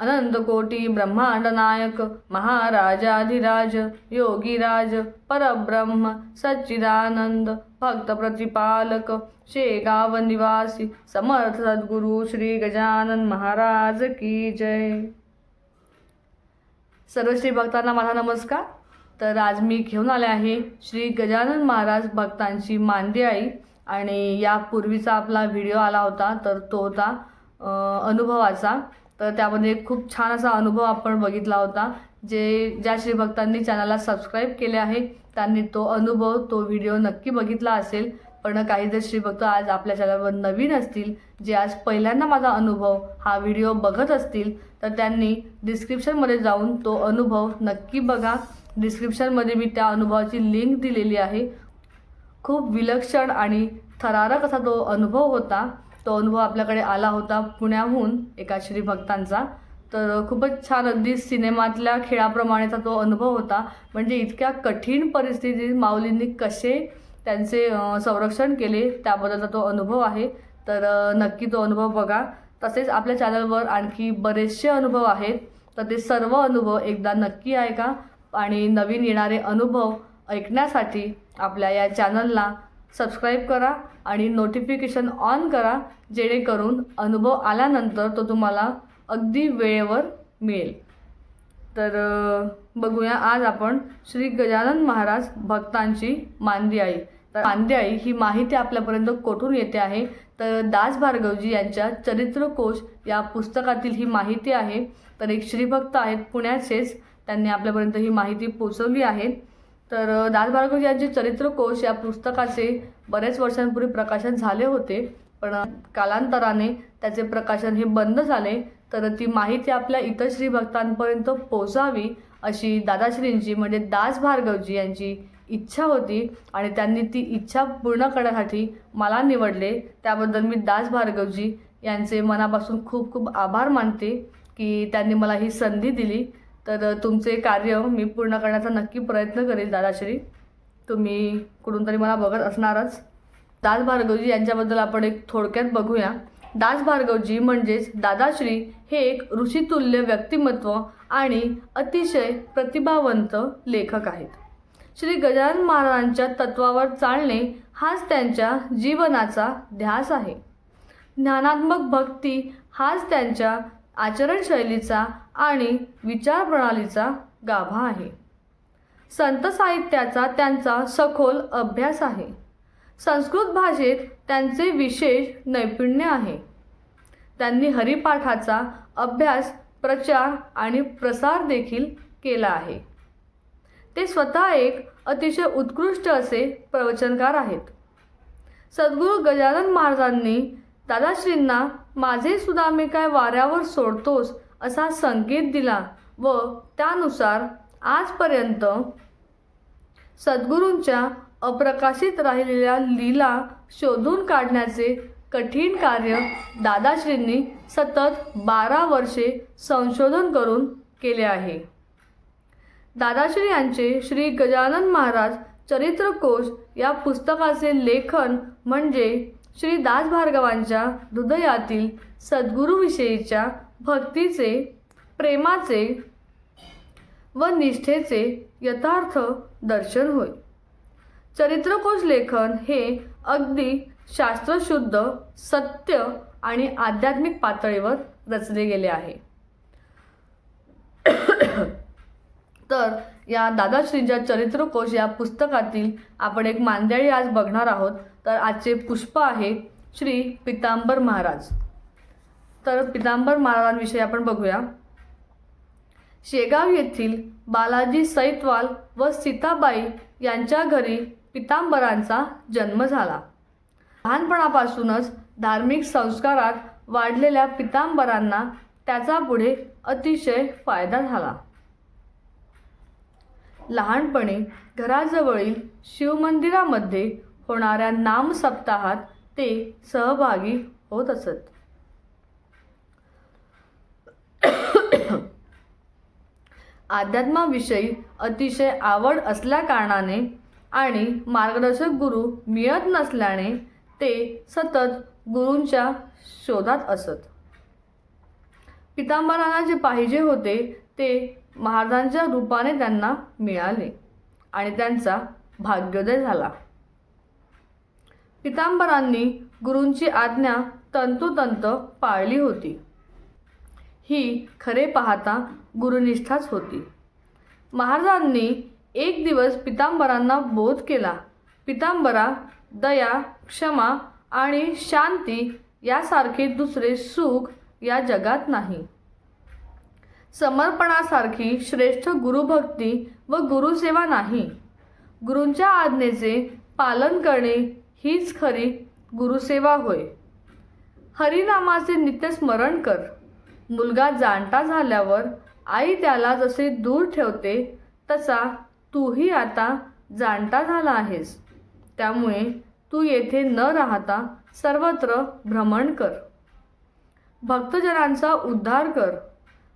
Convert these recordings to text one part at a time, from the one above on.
अनंतकोटी ब्रह्मांडनायक ब्रह्मांड नायक महाराजाधिराज योगीराज परब्रह्म सच्चिदानंद भक्त प्रतिपालक शेगाव निवासी समर्थ सद्गुरु श्री गजानन महाराज की जय. सर्व श्री भक्तांना माझा नमस्कार. तर आज मी घेऊन आले आहे श्री गजानन महाराज भक्तांची मांदी आई आणि यापूर्वीचा आपला व्हिडिओ आला होता तर तो होता अनुभवाचा. तर त्यामध्ये खूप छान असा अनुभव आपण बघितला होता जे ज्या श्रीभक्तांनी चॅनलला सबस्क्राईब केले आहे त्यांनी तो अनुभव तो व्हिडिओ नक्की बघितला असेल. पण काही जर श्रीभक्त आज आपल्या चॅनलवर नवीन असतील जे आज पहिल्यांदा माझा अनुभव हा व्हिडिओ बघत असतील तर त्यांनी डिस्क्रिप्शनमध्ये जाऊन तो अनुभव नक्की बघा. डिस्क्रिप्शनमध्ये मी त्या अनुभवाची लिंक दिलेली आहे. खूप विलक्षण आणि थरारक असा तो अनुभव होता. तो अनुभव आपल्याकडे आला होता पुण्याहून एका श्रीभक्तांचा. तर खूपच छान अगदी सिनेमातल्या खेळाप्रमाणेचा तो अनुभव होता. म्हणजे इतक्या कठीण परिस्थितीत माऊलींनी कसे त्यांचे संरक्षण केले त्याबद्दलचा तो अनुभव आहे. तर नक्की तो अनुभव बघा. तसेच आपल्या चॅनलवर आणखी बरेचसे अनुभव आहेत. तर ते सर्व अनुभव एकदा नक्की ऐका. आणि नवीन येणारे अनुभव ऐकण्यासाठी आपल्या या चॅनलला सबस्क्राईब करा आणि नोटिफिकेशन ऑन करा जेणेकरून अनुभव आल्यानंतर तो तुम्हाला अगदी वेळेवर मिळेल. तर बघूया आज आपण श्री गजानन महाराज भक्तांची मांदी आई. तर मांदी आई ही माहिती आपल्यापर्यंत कोठून येते आहे? तर दास भार्गवजी यांच्या चरित्रकोश या पुस्तकातील ही माहिती आहे. तर एक श्रीभक्त आहेत पुण्याचेच. त्यांनी आपल्यापर्यंत ही माहिती पोचवली आहे. तर दास भार्गवजी यांचे चरित्रकोश या पुस्तकाचे बरेच वर्षांपूर्वी प्रकाशन झाले होते. पण कालांतराने त्याचे प्रकाशन हे बंद झाले. तर ती माहिती आपल्या इतर श्री भक्तांपर्यंत पोचावी अशी दादाश्रींची म्हणजे दास भार्गवजी यांची इच्छा होती. आणि त्यांनी ती इच्छा पूर्ण करण्यासाठी मला निवडले. त्याबद्दल मी दास भार्गवजी यांचे मनापासून खूप खूप आभार मानते की त्यांनी मला ही संधी दिली. तर तुमचे कार्य मी पूर्ण करण्याचा नक्की प्रयत्न करेल दादाश्री. तुम्ही कुठून तरी मला बघत असणारच. दास भार्गवजी यांच्याबद्दल आपण एक थोडक्यात बघूया. दास भार्गवजी म्हणजेच दादाश्री हे एक ऋषितुल्य व्यक्तिमत्व आणि अतिशय प्रतिभावंत लेखक आहेत. श्री गजानन महाराजांच्या तत्वावर चालणे हाच त्यांच्या जीवनाचा ध्यास आहे. ज्ञानात्मक भक्ती हाच त्यांच्या आचरणशैलीचा आणि विचारप्रणालीचा गाभा आहे. संत साहित्याचा त्यांचा सखोल अभ्यास आहे. संस्कृत भाषेत त्यांचे विशेष नैपुण्य आहे. त्यांनी हरिपाठाचा अभ्यास प्रचार आणि प्रसार देखील केला आहे. ते स्वतः एक अतिशय उत्कृष्ट असे प्रवचनकार आहेत. सद्गुरू गजानन महाराजांनी दादाश्रींना माझे सुदामे काय वाऱ्यावर सोडतोस असा संकेत दिला व त्यानुसार आजपर्यंत सद्गुरूंच्या अप्रकाशित राहिलेल्या लीला शोधून काढण्याचे कठीण कार्य दादाश्रींनी सतत बारा वर्षे संशोधन करून केले आहे. दादाश्री यांचे श्री गजानन महाराज चरित्रकोश या पुस्तकाचे लेखन म्हणजे श्री दास भार्गवांच्या हृदयातील सद्गुरूविषयीच्या भक्तीचे प्रेमाचे व निष्ठेचे यथार्थ दर्शन होय. चरित्रकोश लेखन हे अगदी शास्त्रशुद्ध सत्य आणि आध्यात्मिक पातळीवर रचले गेले आहे. तर या दादाश्रींच्या चरित्रकोश या पुस्तकातील आपण एक मांदेळी आज बघणार आहोत. तर आजचे पुष्प आहे श्री पितांबर महाराज. तर पितांबर महाराजांविषयी आपण बघूया. शेगाव येथील बालाजी सैतवाल व सीताबाई यांच्या घरी पितांबरांचा जन्म झाला. लहानपणापासूनच धार्मिक संस्कारात वाढलेल्या पितांबरांना त्याचा पुढे अतिशय फायदा झाला. लहानपणी घराजवळील शिवमंदिरामध्ये होणाऱ्या नाम सप्ताहात ते सहभागी होत असत. अध्यात्माविषयी अतिशय आवड असल्याकारणाने आणि मार्गदर्शक गुरु मिळत नसल्याने ते सतत गुरूंच्या शोधात असत. पितांबरांना जे पाहिजे होते ते महाराजांच्या रूपाने त्यांना मिळाले आणि त्यांचा भाग्योदय झाला. पितांबरांनी गुरूंची आज्ञा तंतोतंत पाळली होती. ही खरे पाहता गुरुनिष्ठाच होती. महाराजांनी एक दिवस पितांबरांना बोध केला. पितांबरा दया क्षमा आणि शांती यासारखे दुसरे सुख या जगात नाही. समर्पणासारखी श्रेष्ठ गुरुभक्ती व गुरुसेवा नाही. गुरूंच्या आज्ञेचे पालन करणे हीच खरी गुरुसेवा होय. हरिनामाचे नित्य स्मरण कर. मुलगा जाणता झाल्यावर आई त्याला जसे दूर ठेवते तसा तूही आता जाणता झाला आहेस. त्यामुळे तू येथे न राहता सर्वत्र भ्रमण कर. भक्तजनांचा उद्धार कर.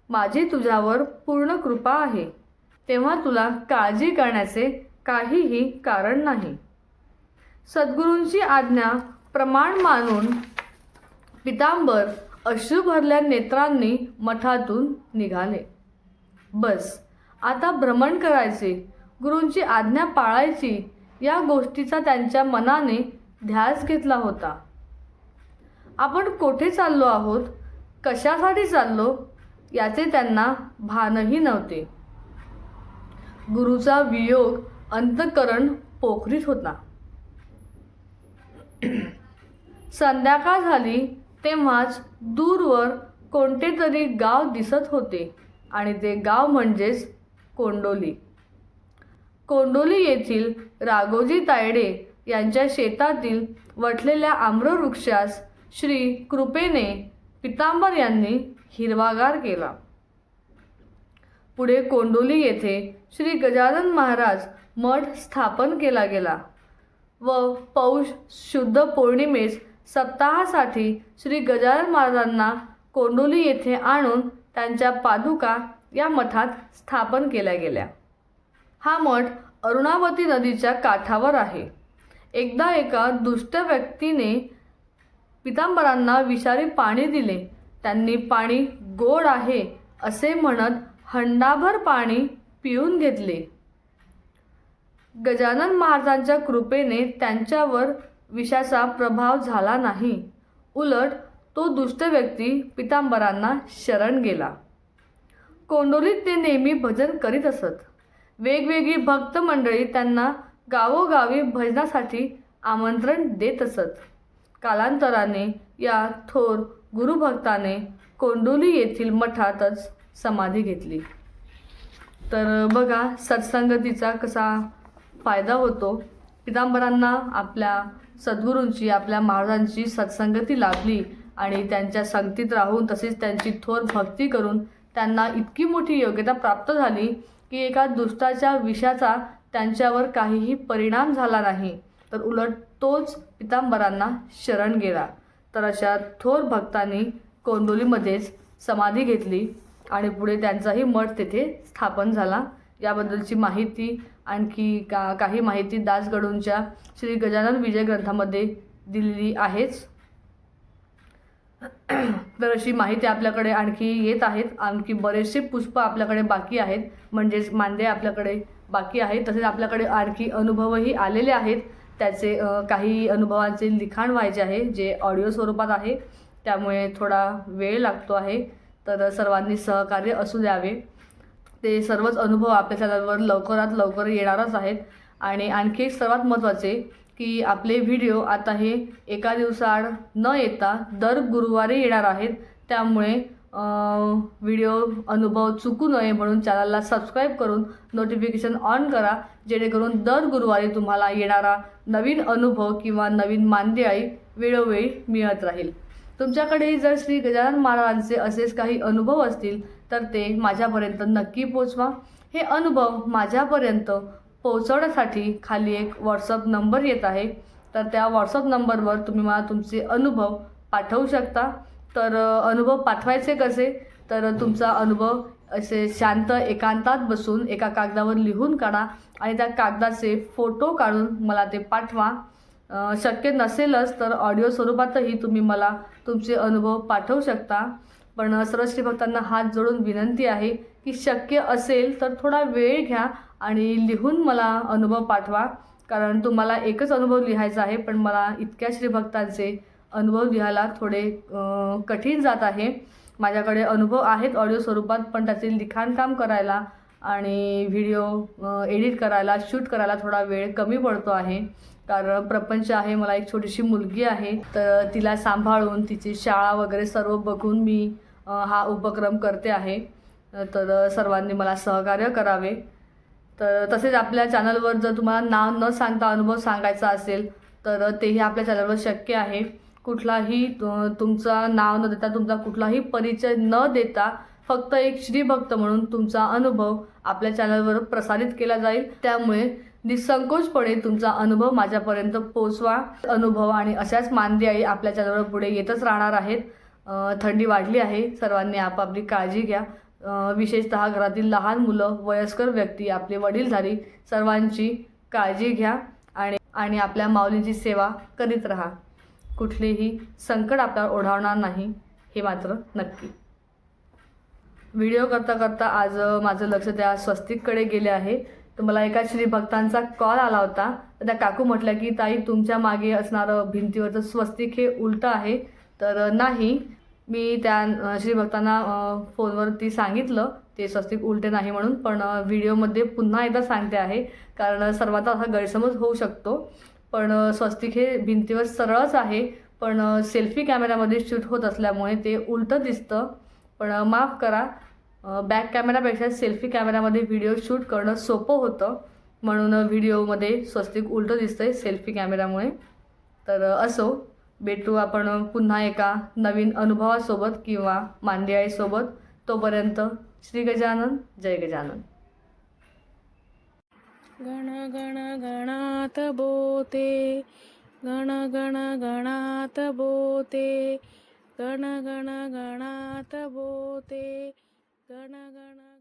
माझी तुझ्यावर पूर्ण कृपा आहे. तेव्हा तुला काळजी करण्याचे काहीही कारण नाही. सद्गुरूंची आज्ञा प्रमाण मानून पितांबर अश्रू भरल्या नेत्रांनी मठातून निघाले. बस आता भ्रमण करायचे. गुरूंची आज्ञा पाळायची या गोष्टीचा त्यांच्या मनाने ध्यास घेतला होता. आपण कोठे चाललो आहोत? कशासाठी चाललो? याचे त्यांना भानही नव्हते. गुरुचा वियोग अंतकरण पोखरीत होता. संध्याकाळ झाली तेव्हाच दूरवर कोणते तरी गाव दिसत होते आणि ते गाव म्हणजेच कोंडोली. कोंडोली येथील राघोजी तायडे यांच्या शेतातील वटलेल्या आम्रवृक्षास श्री कृपेने पितांबर यांनी हिरवागार केला. पुढे कोंडोली येथे श्री गजानन महाराज मठ स्थापन केला गेला व पौष शुद्ध पौर्णिमेस सप्ताहासाठी श्री गजानन महाराजांना कोंडोली येथे आणून त्यांच्या पादुका या मठात स्थापन केल्या गेल्या. हा मठ अरुणावती नदीच्या काठावर आहे. एकदा एका दुष्ट व्यक्तीने पितांबरांना विषारी पाणी दिले. त्यांनी पाणी गोड आहे असे म्हणत हंडाभर पाणी पिऊन घेतले. गजानन महाराजांच्या कृपेने त्यांच्यावर विषाचा प्रभाव झाला नाही. उलट तो दुष्ट व्यक्ती पितांबरांना शरण गेला. कोंडोलीत ते नेहमी भजन करीत असत. वेगवेगळी भक्त मंडळी त्यांना गावोगावी भजनासाठी आमंत्रण देत असत. कालांतराने या थोर गुरुभक्ताने कोंडोली येथील मठातच समाधी घेतली. तर बघा सत्संगतीचा कसा फायदा होतो. पितांबरांना आपल्या सद्गुरूंची आपल्या महाराजांची सत्संगती लाभली आणि त्यांच्या संगतीत राहून तसेच त्यांची थोर भक्ती करून त्यांना इतकी मोठी योग्यता प्राप्त झाली की एका दुष्टाच्या विषाचा त्यांच्यावर काहीही परिणाम झाला नाही. तर उलट तोच पितांबरांना शरण गेला. तर अशा थोर भक्तांनी कोंडोलीमध्येच समाधी घेतली आणि पुढे त्यांचाही मठ तेथे स्थापन झाला. याबद्दलची माहिती आणखी का काही माहिती दासगडूंच्या श्री गजानन विजय ग्रंथामध्ये दिलेली आहेच. तर अशी माहिती आपल्याकडे आणखी येत आहेत. आणखी बरेचसे पुष्प आपल्याकडे बाकी आहेत. म्हणजेच मांडे आपल्याकडे बाकी आहेत. तसेच आपल्याकडे आणखी अनुभवही आलेले आहेत. त्याचे काही अनुभवांचे लिखाण व्हायचे आहे जे ऑडिओ स्वरूपात आहे. त्यामुळे थोडा वेळ लागतो आहे. तर सर्वांनी सहकार्य असू द्यावे. ते सर्वच अनुभव आपल्या चॅनलवर लवकरात लवकर येणारच आहेत. आणि आणखी एक सर्वात महत्त्वाचे की आपले व्हिडिओ आता हे एका दिवसाआड न येता दर गुरुवारी येणार आहेत. त्यामुळे व्हिडिओ अनुभव चुकू नये म्हणून चॅनलला सबस्क्राईब करून नोटिफिकेशन ऑन करा जेणेकरून दर गुरुवारी तुम्हाला येणारा नवीन अनुभव किंवा नवीन मांदियाळी वेळोवेळी मिळत राहील. तुमच्याकडे जर श्री गजानन महाराजांचे असेच काही अनुभव असतील तर ते माझ्यापर्यंत नक्की पोचवा. हे अनुभव माझ्यापर्यंत पोहोचवण्यासाठी खाली एक व्हॉट्सअप नंबर येत आहे. तर त्या व्हॉट्सअप नंबरवर तुम्ही मला तुमचे अनुभव पाठवू शकता. तर अनुभव पाठवायचे कसे? तर तुमचा अनुभव असे शांत एकांतात बसून एका कागदावर लिहून काढा आणि त्या कागदाचे फोटो काढून मला ते पाठवा. शक्य नसेलच तर ऑडिओ स्वरूपातही तुम्ही मला तुमचे अनुभव पाठवू शकता. पण सर्व श्रीभक्तांना हात जोडून विनंती आहे की शक्य असेल तर थोडा वेळ घ्या आणि लिहून मला अनुभव पाठवा. कारण तुम्हाला एकच अनुभव लिहायचा आहे पण मला इतक्या श्रीभक्तांचे अनुभव लिहायला थोडे कठीण जात आहे. माझ्याकडे अनुभव आहेत ऑडिओ स्वरूपात पण त्याचे लिखाणकाम करायला आणि व्हिडिओ एडिट करायला शूट करायला थोडा वेळ कमी पडतो आहे. कारण प्रपंच आहे मला एक छोटीशी मुलगी आहे. तर तिला सांभाळून तिची शाळा वगैरे सर्व बघून मी हा उपक्रम करते आहे. तर सर्वांनी मला सहकार्य करावे. तर तसेच आपल्या चॅनलवर जर तुम्हाला नाव न सांगता अनुभव सांगायचा असेल तर तेही आपल्या चॅनलवर शक्य आहे. कुठलाही तुमचा नाव न देता तुमचा कुठलाही परिचय न देता फक्त एक श्रीभक्त म्हणून तुमचा अनुभव आपल्या चॅनलवर प्रसारित केला जाईल. त्यामुळे निसंकोचपणे तुमचा अनुभव माझ्यापर्यंत पोचवा. अनुभव आणि अशाच मांदियाळी आपल्या चॅनलवर पुढे येतच राहणार आहेत. थंडी वाढली आहे. सर्वांनी आपापली काळजी घ्या. विशेषतः घरातील लहान मुलं वयस्कर व्यक्ती आपले वडीलधारी सर्वांची काळजी घ्या आणि आणि आपल्या माऊलींची सेवा करीत राहा. कुठलेही संकट आपल्यावर ओढावणार नाही हे मात्र नक्की. व्हिडिओ करता करता आज माझं लक्ष त्या स्वस्तिककडे गेले आहे. तर मला एका श्रीभक्तांचा कॉल आला होता. तर त्या काकू म्हटल्या की ताई तुमच्या मागे असणारं भिंतीवरचं स्वस्तिक हे उलटं आहे. तर नाही. मी त्या अ, श्रीभक्तांना फोनवरती सांगितलं. ते स्वस्तिक उलटे नाही म्हणून पण व्हिडिओमध्ये पुन्हा एकदा सांगते आहे. कारण सर्वांचा हा गैरसमज होऊ शकतो. पण स्वस्तिक हे भिंतीवर सरळच आहे. पण सेल्फी कॅमेऱ्यामध्ये शूट होत असल्यामुळे ते उलटं दिसतं. पण माफ करा. बॅक कॅमेरापेक्षा सेल्फी कॅमेऱ्यामध्ये व्हिडिओ शूट करणं सोपं होतं. म्हणून व्हिडिओमध्ये स्वस्तिक उलटं दिसतं आहे सेल्फी कॅमेऱ्यामुळे. तर असो. भेटू आपण पुन्हा एका नवीन अनुभवासोबत किंवा मांदियाळीसोबत तोपर्यंत श्री गजानन जय गजानन. गण गण गणात बोते गण गण गणात बोते गण गण गणात बोते गण गण